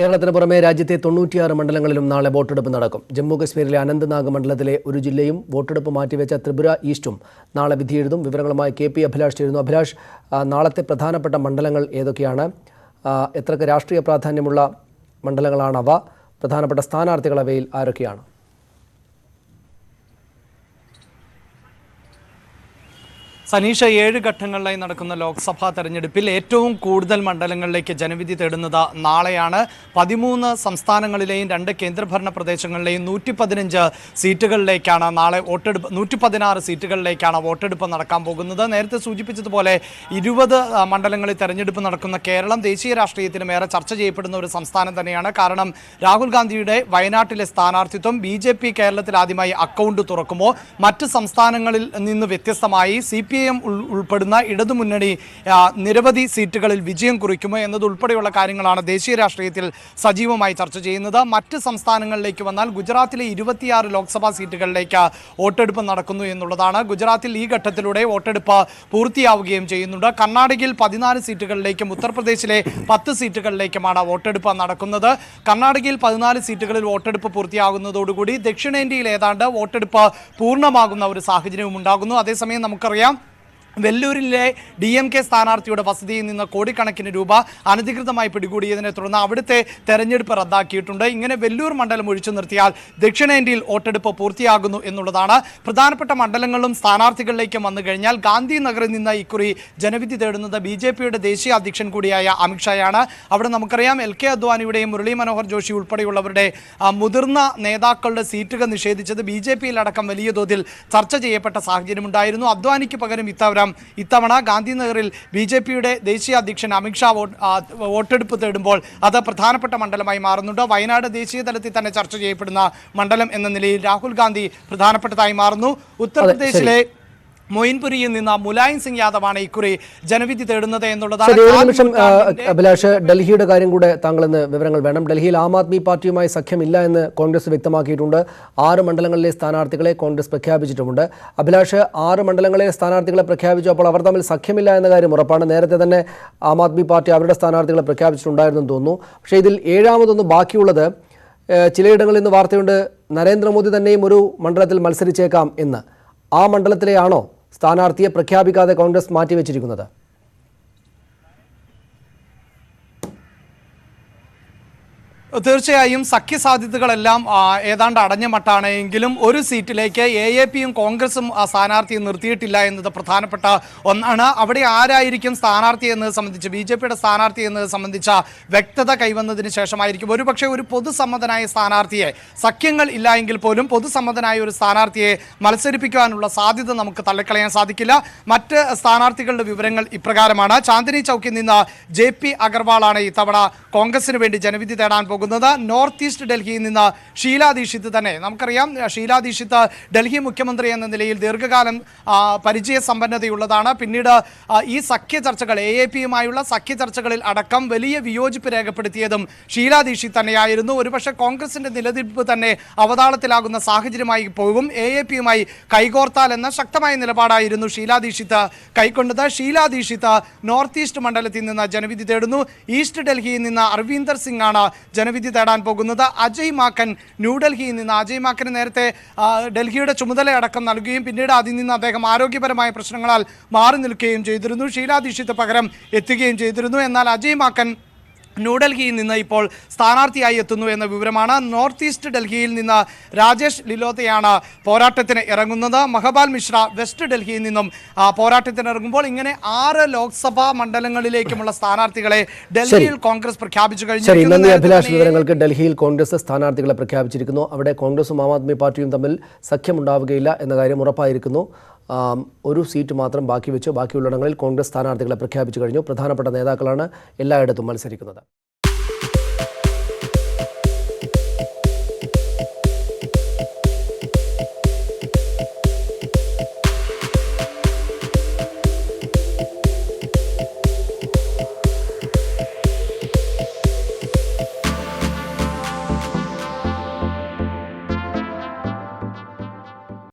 കേരളത്തിന് പുറമെ രാജ്യത്തെ തൊണ്ണൂറ്റിയാറ് മണ്ഡലങ്ങളിലും നാളെ വോട്ടെടുപ്പ് നടക്കും. ജമ്മു കശ്മീരിലെ അനന്ത്നാഗ് മണ്ഡലത്തിലെ ഒരു ജില്ലയും വോട്ടെടുപ്പ് മാറ്റിവെച്ച ത്രിപുര ഈസ്റ്റും. നാളെ വിധിയെഴുതും വിവരങ്ങളുമായി കെ പി അഭിലാഷ് ചേരുന്നു. അഭിലാഷ് നാളത്തെ പ്രധാനപ്പെട്ട മണ്ഡലങ്ങൾ ഏതൊക്കെയാണ്? എത്രക്ക് രാഷ്ട്രീയ പ്രാധാന്യമുള്ള മണ്ഡലങ്ങളാണവ? പ്രധാനപ്പെട്ട സ്ഥാനാർത്ഥികൾ അവയിൽ ആരൊക്കെയാണ്? സനീഷ ഏഴ് ഘട്ടങ്ങളിലായി നടക്കുന്ന ലോക്സഭാ തെരഞ്ഞെടുപ്പിൽ ഏറ്റവും കൂടുതൽ മണ്ഡലങ്ങളിലേക്ക് ജനവിധി തേടുന്നത് നാളെയാണ്. പതിമൂന്ന് സംസ്ഥാനങ്ങളിലെയും രണ്ട് കേന്ദ്രഭരണ പ്രദേശങ്ങളിലെയും നൂറ്റി പതിനഞ്ച് സീറ്റുകളിലേക്കാണ് നാളെ വോട്ടെടുപ്പ് നൂറ്റി പതിനാറ് സീറ്റുകളിലേക്കാണ് വോട്ടെടുപ്പ് നടക്കാൻ പോകുന്നത്. നേരത്തെ സൂചിപ്പിച്ചതുപോലെ ഇരുപത് മണ്ഡലങ്ങളിൽ തെരഞ്ഞെടുപ്പ് നടക്കുന്ന കേരളം ദേശീയ രാഷ്ട്രീയത്തിലും ഏറെ ചർച്ച ചെയ്യപ്പെടുന്ന ഒരു സംസ്ഥാനം തന്നെയാണ്. കാരണം രാഹുൽ ഗാന്ധിയുടെ വയനാട്ടിലെ സ്ഥാനാർത്ഥിത്വം ബി കേരളത്തിൽ ആദ്യമായി അക്കൗണ്ട് തുറക്കുമോ? മറ്റ് സംസ്ഥാനങ്ങളിൽ നിന്ന് വ്യത്യസ്തമായി സി പി എം ഉൾപ്പെടുന്ന ഇടതുമുന്നണി നിരവധി സീറ്റുകളിൽ വിജയം കുറിക്കുമോ എന്നതുൾപ്പെടെയുള്ള കാര്യങ്ങളാണ് ദേശീയ രാഷ്ട്രീയത്തിൽ സജീവമായി ചർച്ച ചെയ്യുന്നത്. മറ്റ് സംസ്ഥാനങ്ങളിലേക്ക് വന്നാൽ ഗുജറാത്തിലെ ഇരുപത്തിയാറ് ലോക്സഭാ സീറ്റുകളിലേക്ക് വോട്ടെടുപ്പ് നടക്കുന്നു എന്നുള്ളതാണ്. ഗുജറാത്തിൽ ഈ ഘട്ടത്തിലൂടെ വോട്ടെടുപ്പ് പൂർത്തിയാവുകയും ചെയ്യുന്നുണ്ട്. കർണാടകയിൽ പതിനാല് സീറ്റുകളിലേക്കും ഉത്തർപ്രദേശിലെ പത്ത് സീറ്റുകളിലേക്കുമാണ് വോട്ടെടുപ്പ് നടക്കുന്നത്. കർണാടകയിൽ പതിനാല് സീറ്റുകളിൽ വോട്ടെടുപ്പ് പൂർത്തിയാകുന്നതോടുകൂടി ദക്ഷിണേന്ത്യയിൽ ഏതാണ്ട് വോട്ടെടുപ്പ് പൂർണമാകുന്ന ഒരു സാഹചര്യവും ഉണ്ടാകുന്നു. അതേസമയം നമുക്കറിയാം വെല്ലൂരിലെ ഡി എം കെ സ്ഥാനാർത്ഥിയുടെ വസതിയിൽ നിന്ന് കോടിക്കണക്കിന് രൂപ അനധികൃതമായി പിടികൂടിയതിനെ തുടർന്ന് അവിടുത്തെ തെരഞ്ഞെടുപ്പ് റദ്ദാക്കിയിട്ടുണ്ട്. ഇങ്ങനെ വെല്ലൂർ മണ്ഡലം ഒഴിച്ചു നിർത്തിയാൽ ദക്ഷിണേന്ത്യയിൽ വോട്ടെടുപ്പ് പൂർത്തിയാകുന്നു എന്നുള്ളതാണ്. പ്രധാനപ്പെട്ട മണ്ഡലങ്ങളിലും സ്ഥാനാർത്ഥികളിലേക്കും വന്നു കഴിഞ്ഞാൽ ഗാന്ധിനഗറിൽ നിന്ന് ഇക്കുറി ജനവിധി തേടുന്നത് ബി ജെ പിയുടെ ദേശീയ അധ്യക്ഷൻ കൂടിയായ അമിത്ഷായാണ് അവിടെ നമുക്കറിയാം എൽ കെ അദ്വാനിയുടെയും മുരളി മനോഹർ ജോഷി ഉൾപ്പെടെയുള്ളവരുടെ മുതിർന്ന നേതാക്കളുടെ സീറ്റുകൾ നിഷേധിച്ചത് ബി ജെ പിയിലടക്കം വലിയ തോതിൽ ചർച്ച ചെയ്യപ്പെട്ട സാഹചര്യമുണ്ടായിരുന്നു. അദ്വാനിക്ക് പകരം ഇത്തവണ ഇത്തവണ ഗാന്ധിനഗറിൽ ബി ജെ പിയുടെ ദേശീയ അധ്യക്ഷൻ അമിത്ഷാ വോട്ട് വോട്ടെടുപ്പ് തേടുമ്പോൾ അത് പ്രധാനപ്പെട്ട മണ്ഡലമായി മാറുന്നുണ്ട്. വയനാട് ദേശീയ തലത്തിൽ തന്നെ ചർച്ച ചെയ്യപ്പെടുന്ന മണ്ഡലം എന്ന നിലയിൽ രാഹുൽ ഗാന്ധി പ്രധാനപ്പെട്ടതായി മാറുന്നു. ഉത്തർപ്രദേശിലെ മൊയിൻപുരിയിൽ നിന്ന് മുലായം സിംഗ് യാദവാണ് ഇക്കുറി ജനവിധി തേടുന്നത് എന്നുള്ളതാണ് ശരി ഒരു നിമിഷം അഭിലാഷ് ഡൽഹിയുടെ കാര്യം കൂടെ താങ്കൾ ഇന്ന് വിവരങ്ങൾ വേണം. ഡൽഹിയിൽ ആം ആദ്മി പാർട്ടിയുമായി സഖ്യമില്ല എന്ന് കോൺഗ്രസ് വ്യക്തമാക്കിയിട്ടുണ്ട്. ആറ് മണ്ഡലങ്ങളിലെ സ്ഥാനാർത്ഥികളെ കോൺഗ്രസ് പ്രഖ്യാപിച്ചിട്ടുമുണ്ട്. അഭിലാഷ് ആറ് മണ്ഡലങ്ങളിലെ സ്ഥാനാർത്ഥികളെ പ്രഖ്യാപിച്ചു അപ്പോൾ അവർ തമ്മിൽ സഖ്യമില്ല എന്ന കാര്യം ഉറപ്പാണ്. നേരത്തെ തന്നെ ആം ആദ്മി പാർട്ടി അവരുടെ സ്ഥാനാർത്ഥികളെ പ്രഖ്യാപിച്ചിട്ടുണ്ടായിരുന്നു തോന്നുന്നു. പക്ഷേ ഇതിൽ ഏഴാമതൊന്ന് ബാക്കിയുള്ളത് ചിലയിടങ്ങളിൽ നിന്ന് വാർത്തയുണ്ട് നരേന്ദ്രമോദി തന്നെയും ഒരു മണ്ഡലത്തിൽ മത്സരിച്ചേക്കാം എന്ന്. ആ മണ്ഡലത്തിലെയാണോ സ്ഥാനാർത്ഥിയെ പ്രഖ്യാപിക്കാതെ കോൺഗ്രസ് മാറ്റിവെച്ചിരിക്കുന്നത്. തീർച്ചയായും സഖ്യസാധ്യതകളെല്ലാം ഏതാണ്ട് അടഞ്ഞ മട്ടാണ് എങ്കിലും ഒരു സീറ്റിലേക്ക് എ എ പിയും കോൺഗ്രസും സ്ഥാനാർത്ഥിയെ നിർത്തിയിട്ടില്ല എന്നത് പ്രധാനപ്പെട്ട ഒന്നാണ്. അവിടെ ആരായിരിക്കും സ്ഥാനാർത്ഥി എന്നത് സംബന്ധിച്ച് ബി ജെ പിയുടെ സ്ഥാനാർത്ഥി എന്നത് സംബന്ധിച്ച വ്യക്തത കൈവന്നതിന് ശേഷമായിരിക്കും. ഒരുപക്ഷെ ഒരു പൊതുസമ്മതനായ സ്ഥാനാർത്ഥിയെ സഖ്യങ്ങൾ ഇല്ല എങ്കിൽ പോലും പൊതുസമ്മതനായ ഒരു സ്ഥാനാർത്ഥിയെ മത്സരിപ്പിക്കുവാനുള്ള സാധ്യത നമുക്ക് തള്ളിക്കളയാൻ സാധിക്കില്ല. മറ്റ് സ്ഥാനാർത്ഥികളുടെ വിവരങ്ങൾ ഇപ്രകാരമാണ്. ചാന്ദിനി ചൗക്കിൽ നിന്ന് ജെ പി അഗർവാളാണ് ഇത്തവണ കോൺഗ്രസിന് വേണ്ടി ജനവിധി തേടാൻ പോകുന്നത്. നോർത്ത് ഈസ്റ്റ് ഡൽഹിയിൽ നിന്ന് ഷീലാ ദീക്ഷിത് തന്നെ. നമുക്കറിയാം ഷീലാ ദീക്ഷിത് ഡൽഹി മുഖ്യമന്ത്രി എന്ന നിലയിൽ ദീർഘകാലം പരിചയ സമ്പന്നതയുള്ളതാണ് പിന്നീട് ഈ സഖ്യ ചർച്ചകൾ എ എ പിയുമായുള്ള സഖ്യ ചർച്ചകളിൽ അടക്കം വലിയ വിയോജിപ്പ് രേഖപ്പെടുത്തിയതും ഷീലാ ദീക്ഷിത് തന്നെയായിരുന്നു. ഒരുപക്ഷെ കോൺഗ്രസിന്റെ നിലനിൽപ്പ് തന്നെ അവതാളത്തിലാകുന്ന സാഹചര്യമായി പോകും. എ എ പിയുമായി കൈകോർത്താൽ എന്ന ശക്തമായ നിലപാടായിരുന്നു ഷീലാ ദീക്ഷിത് കൈക്കൊണ്ടത്. ഷീലാ ദീക്ഷിത് നോർത്ത് ഈസ്റ്റ് മണ്ഡലത്തിൽ നിന്ന് ജനവിധി തേടുന്നു. ഈസ്റ്റ് ഡൽഹിയിൽ നിന്ന് അർവീന്ദർ സിംഗ് ആണ് ജനവിധി തേടാൻ പോകുന്നത് അജയ് മാക്കൻ ന്യൂഡൽഹിയിൽ നിന്ന്. അജയ് മാക്കന് നേരത്തെ ഡൽഹിയുടെ ചുമതലയടക്കം നൽകുകയും പിന്നീട് അതിൽ നിന്ന് അദ്ദേഹം ആരോഗ്യപരമായ പ്രശ്നങ്ങളാൽ മാറി നിൽക്കുകയും ചെയ്തിരുന്നു. ഷീലാ ദീക്ഷിത് പകരം എത്തുകയും ചെയ്തിരുന്നു. എന്നാൽ അജയ് മാക്കൻ ന്യൂഡൽഹിയിൽ നിന്ന് ഇപ്പോൾ സ്ഥാനാർത്ഥിയായി എത്തുന്നു എന്ന വിവരമാണ്. നോർത്ത് ഈസ്റ്റ് ഡൽഹിയിൽ നിന്ന് രാജേഷ് ലിലോത്തയാണ് പോരാട്ടത്തിന് ഇറങ്ങുന്നത്. മഹബാൽ മിശ്ര വെസ്റ്റ് ഡൽഹിയിൽ നിന്നും പോരാട്ടത്തിന് ഇറങ്ങുമ്പോൾ ഇങ്ങനെ ആറ് ലോക്സഭാ മണ്ഡലങ്ങളിലേക്കുമുള്ള സ്ഥാനാർത്ഥികളെ ഡൽഹിയിൽ കോൺഗ്രസ് പ്രഖ്യാപിച്ചു കഴിഞ്ഞു. നന്ദി അഭിലാഷ് വിവരങ്ങൾക്ക് ഡൽഹിയിൽ കോൺഗ്രസ് സ്ഥാനാർത്ഥികളെ പ്രഖ്യാപിച്ചിരിക്കുന്നു. അവിടെ കോൺഗ്രസും ആം ആദ്മി പാർട്ടിയും തമ്മിൽ സഖ്യമുണ്ടാവുകയില്ല എന്ന കാര്യം ഉറപ്പായിരിക്കുന്നു. ഒരു സീറ്റ് മാത്രം ബാക്കി വെച്ചു ബാക്കിയുള്ളിടങ്ങളിൽ കോൺഗ്രസ് സ്ഥാനാർത്ഥികളെ പ്രഖ്യാപിച്ചു കഴിഞ്ഞു. പ്രധാനപ്പെട്ട നേതാക്കളാണ് എല്ലായിടത്തും മത്സരിക്കുന്നത്.